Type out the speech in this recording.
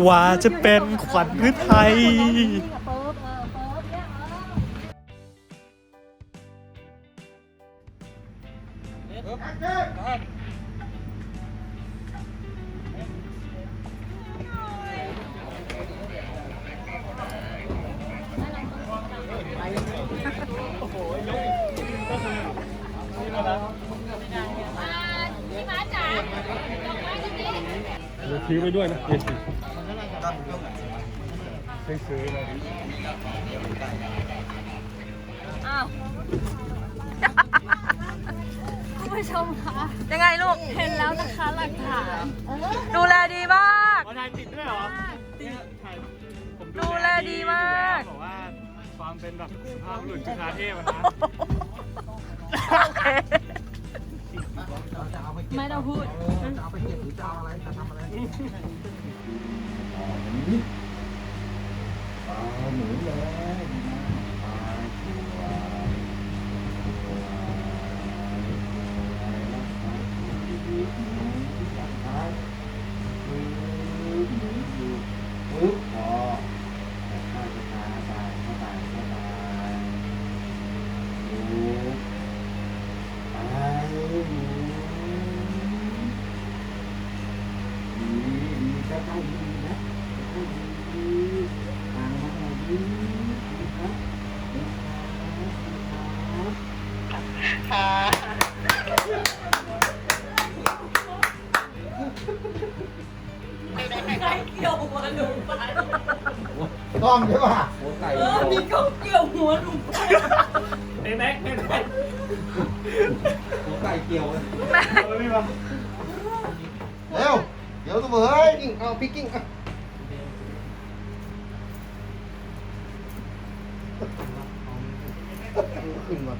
กว่าจะเป็นขวัญฤทัยเปิบเออเปิบเนี่ยเออเดี๋ยวทิ้งไว้ด้วยนะ เดี๋ยวทิ้งซื้อเลยอ้าวคุณผู้ชมคะยังไงลูก เห็นแล้วนะคะหลักฐานเออดูแลดีมาก ถ่ายติดด้วยเหรอถ่ายผมดูแลดีมาก บอกว่าความเป็นแบบสุภาพบุรุษจุฬาเทพอะนะโอเคไม่ต้องพูดปึ๊บพอข้าจะพาไปเข้าไปเข้าไปหมูไปหมูดีดีจะไปดีนะจะ มาหน่อยดีนะครับนะครับต้องใช่ป่ะหัวไก่เกี่ยวเขาเกี่ยวหัวหนูไอ้แม็กไอ้แม็กหัวไก่เกี่ยวเลยเอาเลยมาเร็วเดี๋ยวตัวเฮ้ยกิ้งเอาพี่กิ้งอะ ขึ้นมา